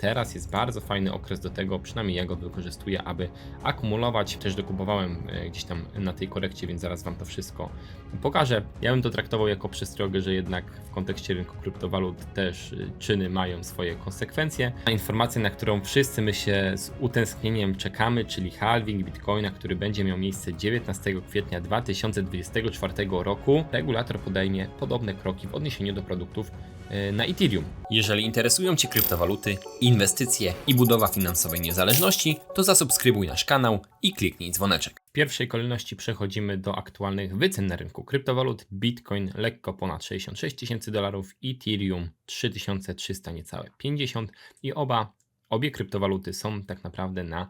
Teraz jest bardzo fajny okres do tego, przynajmniej ja go wykorzystuję, aby akumulować. Też dokupowałem e, gdzieś tam na tej korekcie, więc zaraz Wam to wszystko pokażę. Ja bym to traktował jako przestrogę, że jednak w kontekście rynku kryptowalut też y, czyny mają swoje konsekwencje. A Informacja, na którą wszyscy my się z utęsknieniem czekamy, czyli halving Bitcoina, który będzie miał miejsce 19 kwietnia 2024 roku. Regulator podejmie podobne kroki w odniesieniu do produktów e, na Ethereum. Jeżeli interesują Cię kryptowaluty, inwestycje i budowa finansowej niezależności, to zasubskrybuj nasz kanał i kliknij dzwoneczek. W pierwszej kolejności przechodzimy do aktualnych wycen na rynku kryptowalut. Bitcoin lekko ponad 66 tysięcy dolarów, Ethereum 3300 niecałe 50 i oba, obie kryptowaluty są tak naprawdę na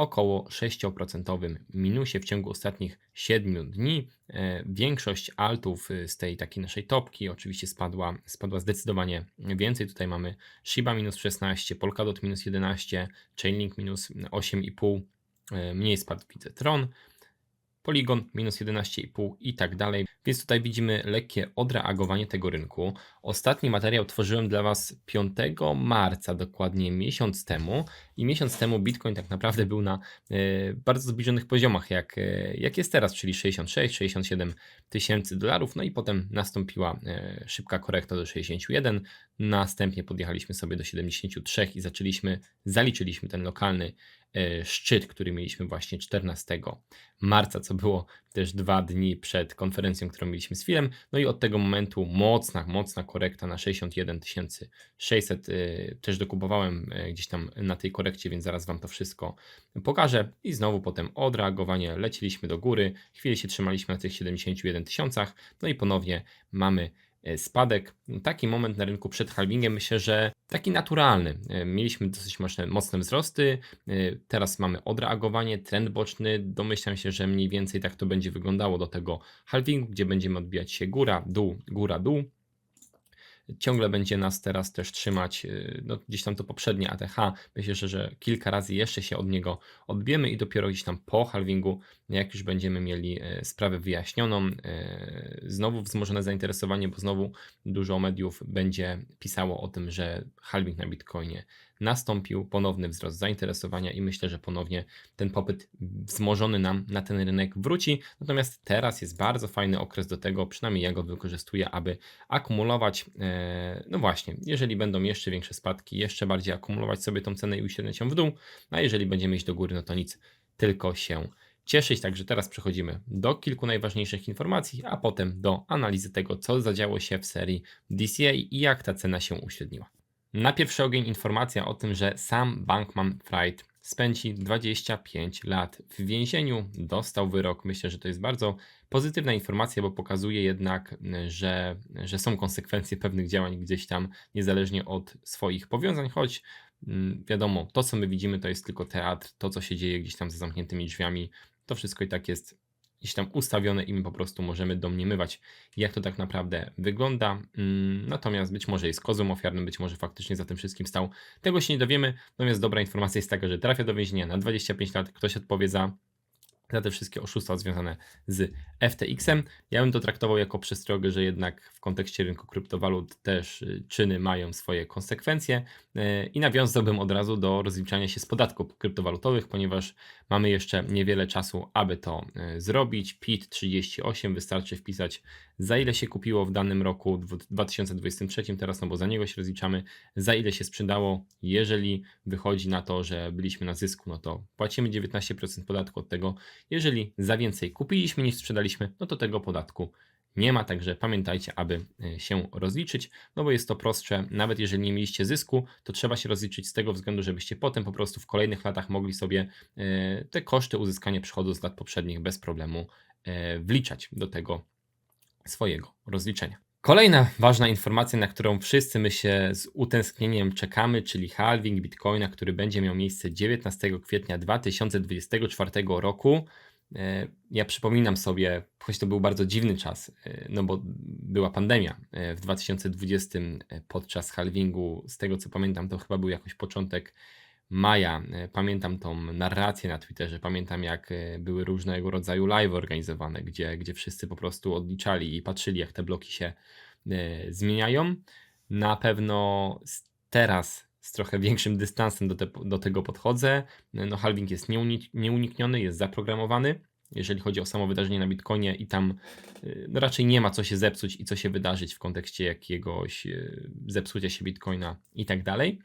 około 6% minusie w ciągu ostatnich 7 dni. E, Większość altów y, z tej takiej naszej topki oczywiście spadła, spadła zdecydowanie więcej. Tutaj mamy Shiba minus 16, Polkadot minus 11, Chainlink minus 8,5, e, mniej spadł widzę Tron, Polygon minus 11,5 i tak dalej. Więc tutaj widzimy lekkie odreagowanie tego rynku. Ostatni materiał tworzyłem dla Was 5 marca, dokładnie miesiąc temu. I miesiąc temu Bitcoin tak naprawdę był na e, bardzo zbliżonych poziomach, jak, e, jak jest teraz, czyli 66-67 tysięcy dolarów. No i potem nastąpiła e, szybka korekta do 61. Następnie podjechaliśmy sobie do 73 i zaczęliśmy, zaliczyliśmy ten lokalny szczyt, który mieliśmy właśnie 14 marca, co było też dwa dni przed konferencją, którą mieliśmy z filmem. No i od tego momentu mocna, mocna korekta na 61 600. y, Też dokupowałem y, gdzieś tam na tej korekcie, więc zaraz Wam to wszystko pokażę. I znowu potem odreagowanie, leciliśmy do góry, chwilę się trzymaliśmy na tych 71 tysiącach, no i ponownie mamy spadek. Taki moment na rynku przed halvingiem, myślę, że taki naturalny. Y, Mieliśmy dosyć mocne, mocne wzrosty, y, teraz mamy odreagowanie, trend boczny. Domyślam się, że mniej więcej tak to będzie wyglądało do tego halvingu, gdzie będziemy odbijać się góra, dół, góra, dół. Ciągle będzie nas teraz też trzymać y, no, gdzieś tam to poprzednie ATH. Myślę, że, że kilka razy jeszcze się od niego odbijemy i dopiero gdzieś tam po halvingu, jak już będziemy mieli e, sprawę wyjaśnioną, e, znowu wzmożone zainteresowanie, bo znowu dużo mediów będzie pisało o tym, że halving na Bitcoinie nastąpił, ponowny wzrost zainteresowania i myślę, że ponownie ten popyt wzmożony nam na ten rynek wróci. Natomiast teraz jest bardzo fajny okres do tego, przynajmniej ja go wykorzystuję, aby akumulować. e, No właśnie, jeżeli będą jeszcze większe spadki, jeszcze bardziej akumulować sobie tą cenę i uśredniać ją w dół, a jeżeli będziemy iść do góry, no to nic, tylko się cieszyć. Także teraz przechodzimy do kilku najważniejszych informacji, a potem do analizy tego, co zadziało się w serii DCA i jak ta cena się uśredniła. Na pierwszy ogień informacja o tym, że sam Bankman Fried spędzi 25 lat w więzieniu, dostał wyrok. Myślę, że to jest bardzo pozytywna informacja, bo pokazuje jednak, że, że są konsekwencje pewnych działań gdzieś tam, niezależnie od swoich powiązań, choć mm, wiadomo, to co my widzimy to jest tylko teatr, to co się dzieje gdzieś tam za zamkniętymi drzwiami, to wszystko i tak jest gdzieś tam ustawione i my po prostu możemy domniemywać, jak to tak naprawdę wygląda. Mm, Natomiast być może jest kozłem ofiarnym, być może faktycznie za tym wszystkim stał. Tego się nie dowiemy. Natomiast dobra informacja jest taka, że trafia do więzienia na 25 lat. Ktoś odpowie za, za te wszystkie oszustwa związane z FTX-em. Ja bym to traktował jako przestrogę, że jednak w kontekście rynku kryptowalut też y, czyny mają swoje konsekwencje y, i nawiązałbym od razu do rozliczania się z podatków kryptowalutowych, ponieważ mamy jeszcze niewiele czasu, aby to y, zrobić. PIT 38 wystarczy wpisać za ile się kupiło w danym roku w 2023 teraz, no bo za niego się rozliczamy, za ile się sprzedało. Jeżeli wychodzi na to, że byliśmy na zysku, no to płacimy 19% podatku od tego. Jeżeli za więcej kupiliśmy niż sprzedaliśmy, no to tego podatku nie ma, także pamiętajcie, aby e, się rozliczyć, no bo jest to prostsze, nawet jeżeli nie mieliście zysku, to trzeba się rozliczyć z tego względu, żebyście potem po prostu w kolejnych latach mogli sobie e, te koszty uzyskania przychodu z lat poprzednich bez problemu e, wliczać do tego swojego rozliczenia. Kolejna ważna informacja, na którą wszyscy my się z utęsknieniem czekamy, czyli halving Bitcoina, który będzie miał miejsce 19 kwietnia 2024 roku. E, Ja przypominam sobie, choć to był bardzo dziwny czas, e, no bo była pandemia e, w 2020 podczas halvingu. Z tego co pamiętam, to chyba był jakoś początek maja. E, Pamiętam tą narrację na Twitterze, pamiętam jak e, były różnego rodzaju live organizowane, gdzie, gdzie wszyscy po prostu odliczali i patrzyli, jak te bloki się e, zmieniają. Na pewno teraz z trochę większym dystansem do, te, do tego podchodzę. No, halving jest nieunik, nieunikniony, jest zaprogramowany, jeżeli chodzi o samo wydarzenie na Bitcoinie i tam no, raczej nie ma co się zepsuć i co się wydarzyć w kontekście jakiegoś zepsucia się Bitcoina i tak dalej.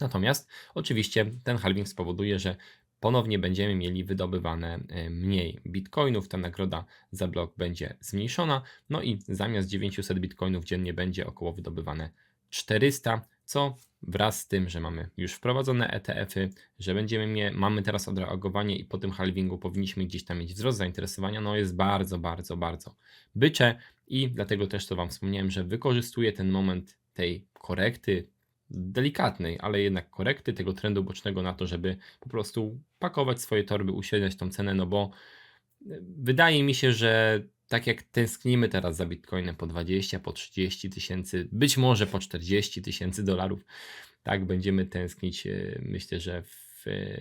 Natomiast oczywiście ten halving spowoduje, że ponownie będziemy mieli wydobywane e, mniej bitcoinów, ta nagroda za blok będzie zmniejszona, no i zamiast 900 bitcoinów dziennie będzie około wydobywane 400, co wraz z tym, że mamy już wprowadzone ETF-y, że będziemy mie- mamy teraz odreagowanie i po tym halvingu powinniśmy gdzieś tam mieć wzrost zainteresowania, no jest bardzo, bardzo, bardzo bycze i dlatego też to Wam wspomniałem, że wykorzystuję ten moment tej korekty, delikatnej, ale jednak korekty tego trendu bocznego na to, żeby po prostu pakować swoje torby, uśredniać tą cenę, no bo e, wydaje mi się, że tak jak tęsknimy teraz za Bitcoinem po 20, po 30 tysięcy, być może po 40 tysięcy dolarów, tak będziemy tęsknić, e, myślę, że w e,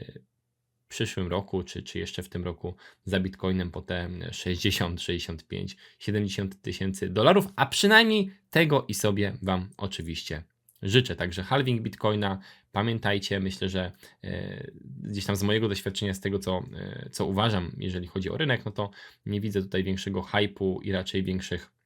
przyszłym roku, czy, czy jeszcze w tym roku za Bitcoinem po te 60, 65, 70 tysięcy dolarów, a przynajmniej tego i sobie Wam oczywiście życzę. Także halving Bitcoina, pamiętajcie, myślę, że e, gdzieś tam z mojego doświadczenia, z tego co, e, co uważam, jeżeli chodzi o rynek, no to nie widzę tutaj większego hypu i raczej większych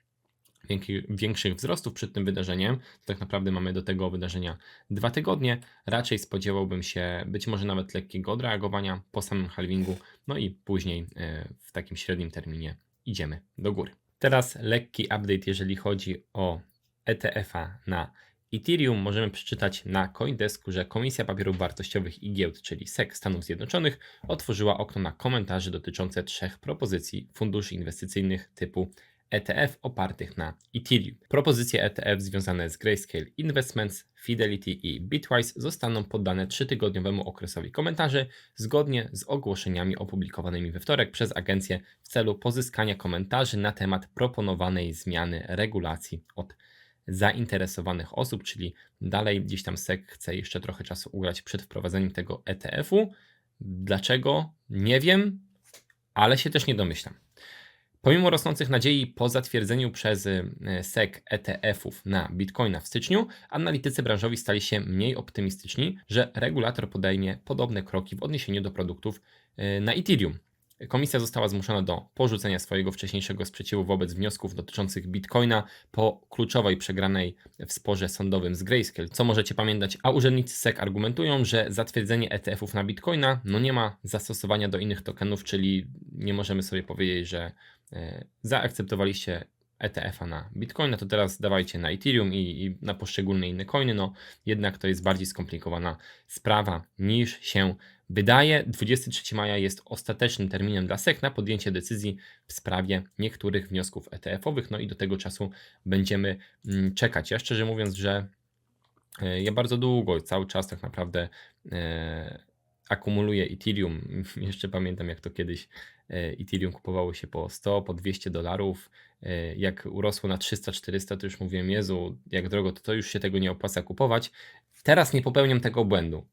większy- większych wzrostów przed tym wydarzeniem. Tak naprawdę mamy do tego wydarzenia dwa tygodnie. Raczej spodziewałbym się być może nawet lekkiego odreagowania po samym halvingu, no i później e, w takim średnim terminie idziemy do góry. Teraz lekki update, jeżeli chodzi o ETF-a na Ethereum możemy przeczytać na Coindesku, że Komisja Papierów Wartościowych i Giełd, czyli SEC Stanów Zjednoczonych, otworzyła okno na komentarze dotyczące trzech propozycji funduszy inwestycyjnych typu ETF opartych na Ethereum. Propozycje ETF związane z Grayscale Investments, Fidelity i Bitwise zostaną poddane trzytygodniowemu okresowi komentarzy zgodnie z ogłoszeniami opublikowanymi we wtorek przez agencję w celu pozyskania komentarzy na temat proponowanej zmiany regulacji od zainteresowanych osób, czyli dalej gdzieś tam SEC chce jeszcze trochę czasu ugrać przed wprowadzeniem tego ETF-u. Dlaczego? Nie wiem, ale się też nie domyślam. Pomimo rosnących nadziei po zatwierdzeniu przez y, SEC ETF-ów na Bitcoina w styczniu, analitycy branżowi stali się mniej optymistyczni, że regulator podejmie podobne kroki w odniesieniu do produktów y, na Ethereum. Komisja została zmuszona do porzucenia swojego wcześniejszego sprzeciwu wobec wniosków dotyczących Bitcoina po kluczowej przegranej w sporze sądowym z Grayscale, co możecie pamiętać, a urzędnicy SEC argumentują, że zatwierdzenie ETF-ów na Bitcoina no nie ma zastosowania do innych tokenów, czyli nie możemy sobie powiedzieć, że e, zaakceptowaliście ETF-a na Bitcoina, to teraz dawajcie na Ethereum i, i na poszczególne inne coiny. No jednak to jest bardziej skomplikowana sprawa niż się wydaje. 23 maja jest ostatecznym terminem dla SEC na podjęcie decyzji w sprawie niektórych wniosków ETF-owych. No i do tego czasu będziemy mm, czekać. Ja szczerze mówiąc, że e, ja bardzo długo, cały czas tak naprawdę e, akumuluję Ethereum. Jeszcze pamiętam, jak to kiedyś Ethereum kupowało się po 100, po 200 dolarów. E, Jak urosło na 300-400, to już mówiłem, Jezu, jak drogo, to, to już się tego nie opłaca kupować. Teraz nie popełniam tego błędu.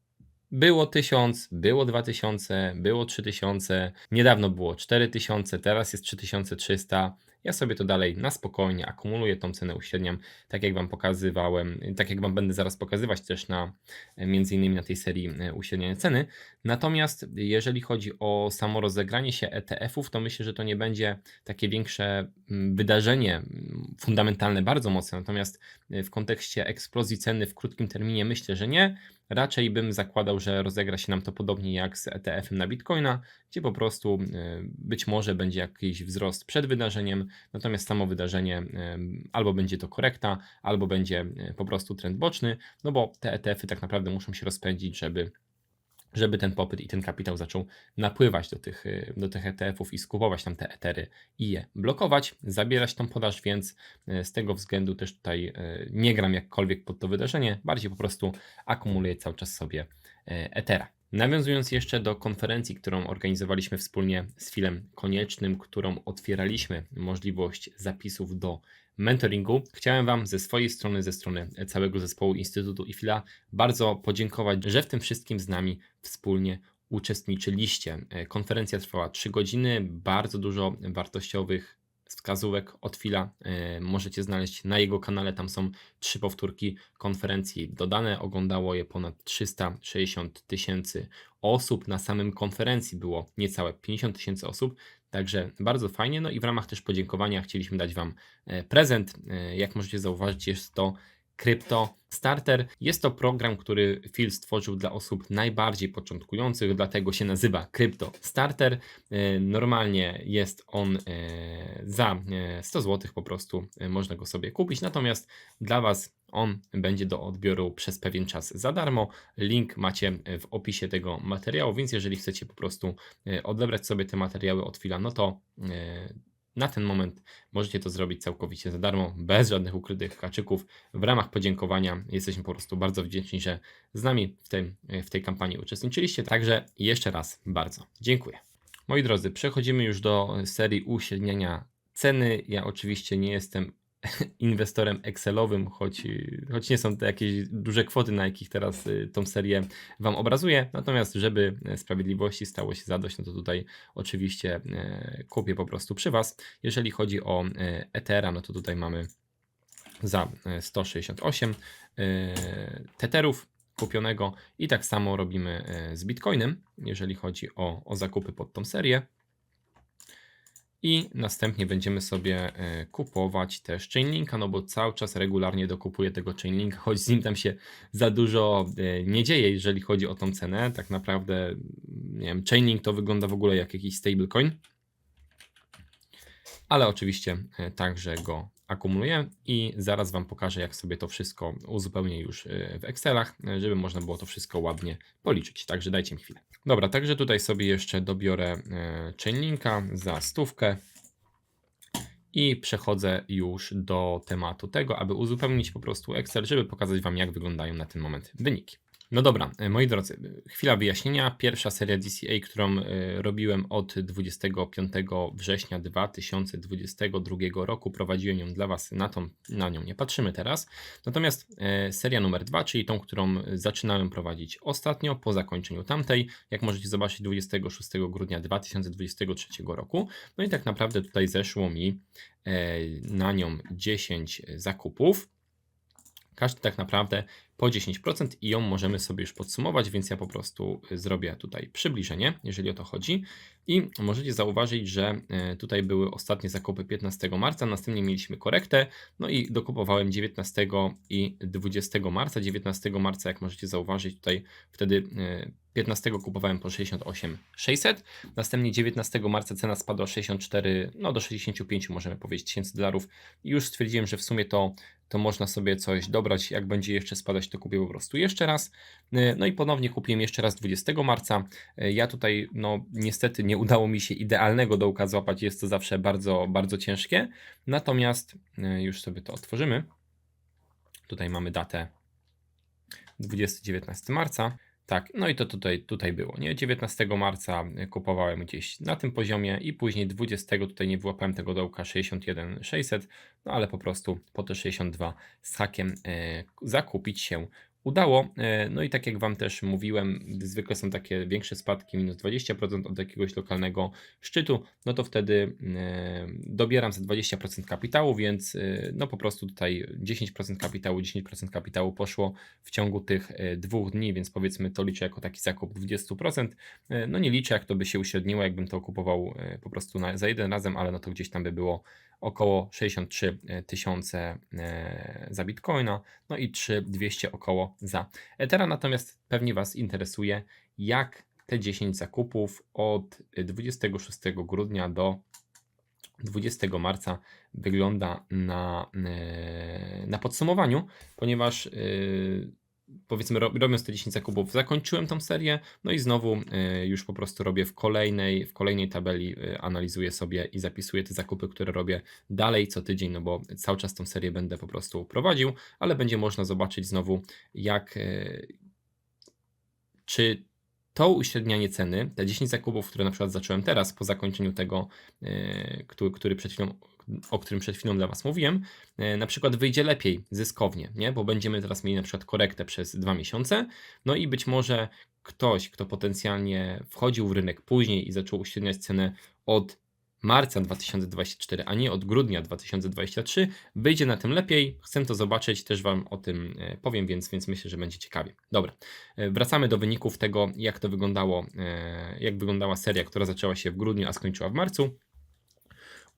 Było 1000, było 2000, było 3000, niedawno było 4000, teraz jest 3300. Ja sobie to dalej na spokojnie akumuluję tą cenę, uśredniam, tak jak Wam pokazywałem, tak jak Wam będę zaraz pokazywać też na e, między innymi na tej serii e, uśredniania ceny. Natomiast jeżeli chodzi o samo rozegranie się ETF-ów, to myślę, że to nie będzie takie większe mm, wydarzenie mm, fundamentalne, bardzo mocne. Natomiast e, w kontekście eksplozji ceny w krótkim terminie myślę, że nie. Raczej bym zakładał, że rozegra się nam to podobnie jak z ETF-em na Bitcoina, gdzie po prostu y, być może będzie jakiś wzrost przed wydarzeniem, natomiast samo wydarzenie y, albo będzie to korekta, albo będzie y, po prostu trend boczny, no bo te ETF-y tak naprawdę muszą się rozpędzić, żeby żeby ten popyt i ten kapitał zaczął napływać do tych, y, do tych ETF-ów i skupować tam te etery i je blokować, zabierać tą podaż, więc y, z tego względu też tutaj y, nie gram jakkolwiek pod to wydarzenie, bardziej po prostu akumuluję cały czas sobie etera. Nawiązując jeszcze do konferencji, którą organizowaliśmy wspólnie z Filem Koniecznym, którą otwieraliśmy możliwość zapisów do mentoringu, chciałem Wam ze swojej strony, ze strony całego zespołu Instytutu IFILA bardzo podziękować, że w tym wszystkim z nami wspólnie uczestniczyliście. Konferencja trwała 3 godziny, bardzo dużo wartościowych wskazówek od Fila e, możecie znaleźć na jego kanale. Tam są trzy powtórki konferencji dodane. Oglądało je ponad 360 tysięcy osób. Na samym konferencji było niecałe 50 tysięcy osób. Także bardzo fajnie. No i w ramach też podziękowania chcieliśmy dać Wam e, prezent. E, Jak możecie zauważyć, jest to Crypto Starter. Jest to program, który Phil stworzył dla osób najbardziej początkujących, dlatego się nazywa Crypto Starter. E, Normalnie jest on e, za e, 100 zł po prostu e, można go sobie kupić, natomiast dla Was on będzie do odbioru przez pewien czas za darmo. Link macie w opisie tego materiału, więc jeżeli chcecie po prostu e, odebrać sobie te materiały od Phila, no to e, na ten moment możecie to zrobić całkowicie za darmo, bez żadnych ukrytych haczyków. W ramach podziękowania jesteśmy po prostu bardzo wdzięczni, że z nami w, tym, w tej kampanii uczestniczyliście. Także jeszcze raz bardzo dziękuję. Moi drodzy, przechodzimy już do serii uśredniania ceny. Ja oczywiście nie jestem inwestorem Excelowym, choć, choć nie są to jakieś duże kwoty, na jakich teraz y, tą serię Wam obrazuję. Natomiast, żeby e, sprawiedliwości stało się zadość, no to tutaj oczywiście e, kupię po prostu przy Was. Jeżeli chodzi o e, Ethera, no to tutaj mamy za e, 168 e, Tetherów kupionego i tak samo robimy z Bitcoinem, jeżeli chodzi o, o zakupy pod tą serię. I następnie będziemy sobie e, kupować też Chainlinka, no bo cały czas regularnie dokupuję tego Chainlinka, choć z nim tam się za dużo e, nie dzieje, jeżeli chodzi o tą cenę. Tak naprawdę, nie wiem, Chainlink to wygląda w ogóle jak jakiś stablecoin. Ale oczywiście e, także go akumuluję i zaraz Wam pokażę, jak sobie to wszystko uzupełnię już e, w Excelach, e, żeby można było to wszystko ładnie policzyć. Także dajcie mi chwilę. Dobra, także tutaj sobie jeszcze dobiorę e, Chainlinka za stówkę i przechodzę już do tematu tego, aby uzupełnić po prostu Excel, żeby pokazać Wam, jak wyglądają na ten moment wyniki. No dobra, e, moi drodzy, chwila wyjaśnienia. Pierwsza seria DCA, którą e, robiłem od 25 września 2022 roku, prowadziłem ją dla Was, na, tą, na nią nie patrzymy teraz. Natomiast e, seria numer 2, czyli tą, którą zaczynałem prowadzić ostatnio, po zakończeniu tamtej, jak możecie zobaczyć 26 grudnia 2023 roku. No i tak naprawdę tutaj zeszło mi e, na nią 10 zakupów. Każdy tak naprawdę po 10% i ją możemy sobie już podsumować, więc ja po prostu zrobię tutaj przybliżenie, jeżeli o to chodzi. I możecie zauważyć, że e, tutaj były ostatnie zakupy 15 marca, następnie mieliśmy korektę, no i dokupowałem 19 i 20 marca. 19 marca, jak możecie zauważyć, tutaj wtedy e, 15 kupowałem po 68,600. Następnie 19 marca cena spadła 64, no do 65 możemy powiedzieć tysięcy dolarów. I już stwierdziłem, że w sumie to, to można sobie coś dobrać. Jak będzie jeszcze spadać, to kupię po prostu jeszcze raz. E, No i ponownie kupiłem jeszcze raz 20 marca. E, Ja tutaj, no niestety nie udało mi się idealnego dołka złapać. Jest to zawsze bardzo, bardzo ciężkie. Natomiast e, już sobie to otworzymy. Tutaj mamy datę 20-19 marca. Tak, no i to tutaj, tutaj było, nie? 19 marca kupowałem gdzieś na tym poziomie i później 20 tutaj nie wyłapałem tego dołka 61 600, no ale po prostu po te 62 z hakiem e, zakupić się udało. E, no i tak jak Wam też mówiłem, zwykle są takie większe spadki, minus 20% od jakiegoś lokalnego szczytu, no to wtedy e, dobieram za 20% kapitału, więc e, no po prostu tutaj 10% kapitału, 10% kapitału poszło w ciągu tych dwóch dni, więc powiedzmy to liczę jako taki zakup 20%. E, No nie liczę jak to by się uśredniło, jakbym to kupował po prostu na, za jeden razem, ale no to gdzieś tam by było około 63 tysiące za Bitcoina, no i 3200 około za Ethera. Natomiast pewnie Was interesuje, jak te 10 zakupów od 26 grudnia do 20 marca wygląda na, e, na podsumowaniu, ponieważ e, powiedzmy ro- robiąc te 10 zakupów zakończyłem tą serię, no i znowu e, już po prostu robię w kolejnej, w kolejnej tabeli, e, analizuję sobie i zapisuję te zakupy, które robię dalej co tydzień, no bo cały czas tą serię będę po prostu prowadził, ale będzie można zobaczyć znowu jak e, czy to uśrednianie ceny, te 10 zakupów, które na przykład zacząłem teraz po zakończeniu tego, e, który, który przed chwilą, o którym przed chwilą dla Was mówiłem, e, na przykład wyjdzie lepiej, zyskownie, nie? bo będziemy teraz mieli na przykład korektę przez dwa miesiące, no i być może ktoś, kto potencjalnie wchodził w rynek później i zaczął uśredniać cenę od marca 2024, a nie od grudnia 2023, wyjdzie na tym lepiej. Chcę to zobaczyć, też Wam o tym e, powiem, więc, więc myślę, że będzie ciekawie. Dobra, e, wracamy do wyników tego, jak to wyglądało, e, jak wyglądała seria, która zaczęła się w grudniu, a skończyła w marcu.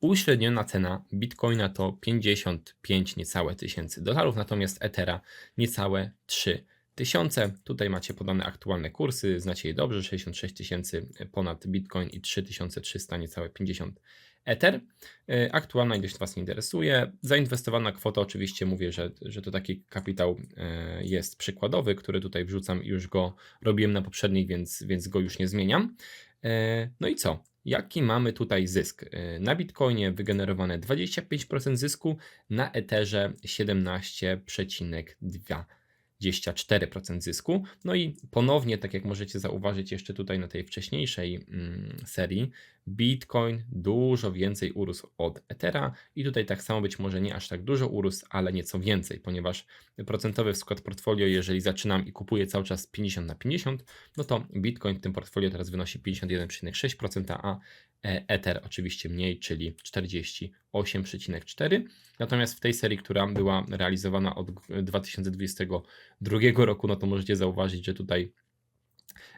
Uśredniona cena Bitcoina to 55 niecałe tysięcy dolarów, natomiast Ethera niecałe 3 tysiące. Tutaj macie podane aktualne kursy, znacie je dobrze, 66 tysięcy ponad Bitcoin i 3300 niecałe 50 Ether. E, Aktualna ilość Was nie interesuje. Zainwestowana kwota, oczywiście mówię, że, że to taki kapitał e, jest przykładowy, który tutaj wrzucam i już go robiłem na poprzednich, więc, więc go już nie zmieniam. E, No i co? Jaki mamy tutaj zysk? E, Na Bitcoinie wygenerowane 25% zysku, na Etherze 17,2%. 24% zysku. No i ponownie, tak jak możecie zauważyć jeszcze tutaj na tej wcześniejszej mm, serii, Bitcoin dużo więcej urósł od Ethera i tutaj tak samo być może nie aż tak dużo urósł, ale nieco więcej, ponieważ procentowy skład portfolio, jeżeli zaczynam i kupuję cały czas 50 na 50, no to Bitcoin w tym portfolio teraz wynosi 51,6%, a Ether oczywiście mniej, czyli 48,4%. Natomiast w tej serii, która była realizowana od 2022 roku, no to możecie zauważyć, że tutaj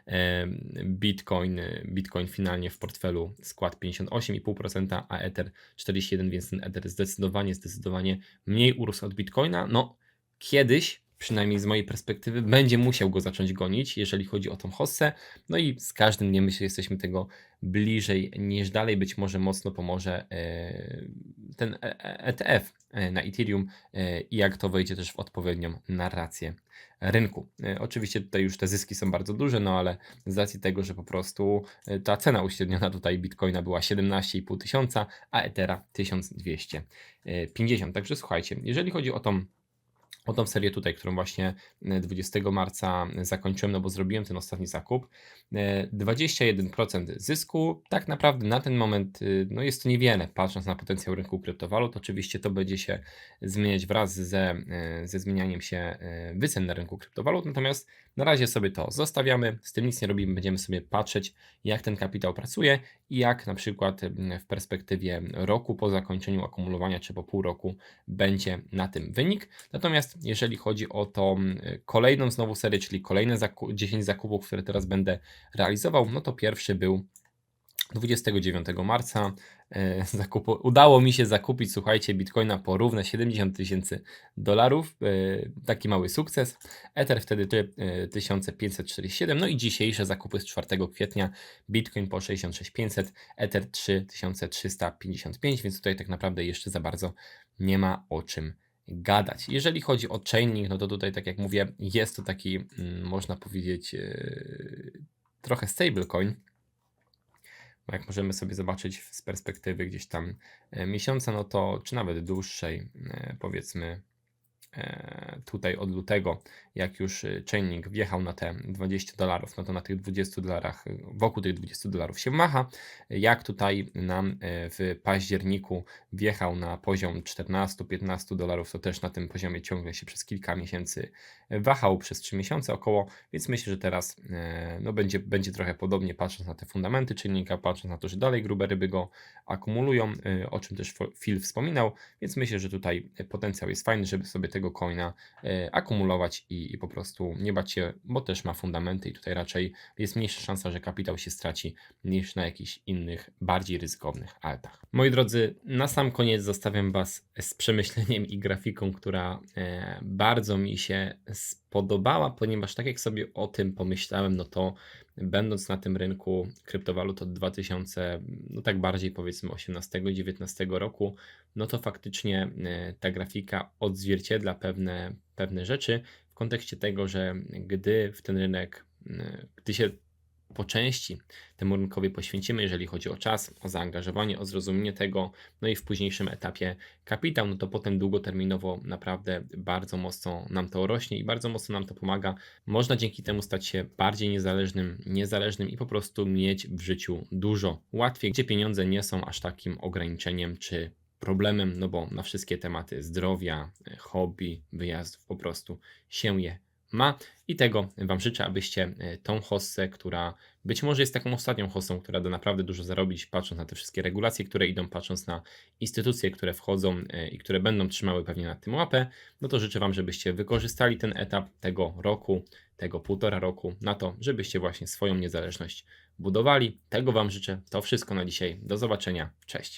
e, Bitcoin, Bitcoin finalnie w portfelu skład 58,5%, a Ether 41%, więc ten Ether zdecydowanie, zdecydowanie mniej urósł od Bitcoina. No, kiedyś, przynajmniej z mojej perspektywy, będzie musiał go zacząć gonić, jeżeli chodzi o tą hossę. No i z każdym dniem myślę, jesteśmy tego bliżej niż dalej. Być może mocno pomoże e, ten e- e- ETF e, na Ethereum i jak to wejdzie też w odpowiednią narrację rynku. Oczywiście tutaj już te zyski są bardzo duże, no ale z racji tego, że po prostu ta cena uśredniona tutaj Bitcoina była 17,5 tysiąca, a Ethera 1250. Także słuchajcie, jeżeli chodzi o tą o tą serię tutaj, którą właśnie e, 20 marca zakończyłem, no bo zrobiłem ten ostatni zakup. E, 21% zysku, tak naprawdę na ten moment no jest to niewiele, patrząc na potencjał rynku kryptowalut. Oczywiście to będzie się zmieniać wraz ze, e, ze zmienianiem się e, wycen na rynku kryptowalut, natomiast na razie sobie to zostawiamy, z tym nic nie robimy, będziemy sobie patrzeć, jak ten kapitał pracuje jak na przykład w perspektywie roku po zakończeniu akumulowania, czy po pół roku będzie na tym wynik. Natomiast jeżeli chodzi o tą kolejną znowu serię, czyli kolejne zaku 10 zakupów, które teraz będę realizował, no to pierwszy był 29 marca. e, Zakupu, udało mi się zakupić, słuchajcie, bitcoina po równe 70 tysięcy dolarów. e, Taki mały sukces. Ether wtedy ty- e, 1547. No i dzisiejsze zakupy z 4 kwietnia. Bitcoin po 66500, Ether 3355, więc tutaj tak naprawdę jeszcze za bardzo nie ma o czym gadać. Jeżeli chodzi o Chainlink, no to tutaj, tak jak mówię, jest to taki, mm, można powiedzieć, trochę stablecoin. Jak możemy sobie zobaczyć z perspektywy gdzieś tam e, miesiąca, no to czy nawet dłuższej, e, powiedzmy tutaj od lutego, jak już e, Chainlink wjechał na te 20 dolarów, no to na tych 20 dolarach, e, wokół tych 20 dolarów się macha. Jak tutaj nam e, w październiku wjechał na poziom 14-15 dolarów, to też na tym poziomie ciągle się przez kilka miesięcy wahał, przez 3 miesiące około, więc myślę, że teraz e, no, będzie, będzie trochę podobnie patrząc na te fundamenty czynnika, patrząc na to, że dalej grube ryby go akumulują, e, o czym też Phil wspominał, więc myślę, że tutaj potencjał jest fajny, żeby sobie tego coina e, akumulować i, i po prostu nie bać się, bo też ma fundamenty i tutaj raczej jest mniejsza szansa, że kapitał się straci niż na jakichś innych, bardziej ryzykownych altach. Moi drodzy, na sam koniec zostawiam Was z przemyśleniem i grafiką, która e, bardzo mi się spodobała, ponieważ tak jak sobie o tym pomyślałem, no to będąc na tym rynku kryptowalut od 2000, no tak bardziej powiedzmy 18 i 19 roku, no to faktycznie e, ta grafika odzwierciedla pewne, pewne rzeczy w kontekście tego, że gdy w ten rynek, e, gdy się po części temu rynkowi poświęcimy, jeżeli chodzi o czas, o zaangażowanie, o zrozumienie tego, no i w późniejszym etapie kapitał, no to potem długoterminowo naprawdę bardzo mocno nam to rośnie i bardzo mocno nam to pomaga. Można dzięki temu stać się bardziej niezależnym, niezależnym i po prostu mieć w życiu dużo łatwiej, gdzie pieniądze nie są aż takim ograniczeniem czy problemem, no bo na wszystkie tematy zdrowia, hobby, wyjazdów po prostu się je ma. I tego Wam życzę, abyście e, tą hossę, która być może jest taką ostatnią hossą, która da naprawdę dużo zarobić, patrząc na te wszystkie regulacje, które idą, patrząc na instytucje, które wchodzą e, i które będą trzymały pewnie nad tym łapę, no to życzę Wam, żebyście wykorzystali ten etap tego roku, tego półtora roku na to, żebyście właśnie swoją niezależność budowali. Tego Wam życzę. To wszystko na dzisiaj. Do zobaczenia. Cześć.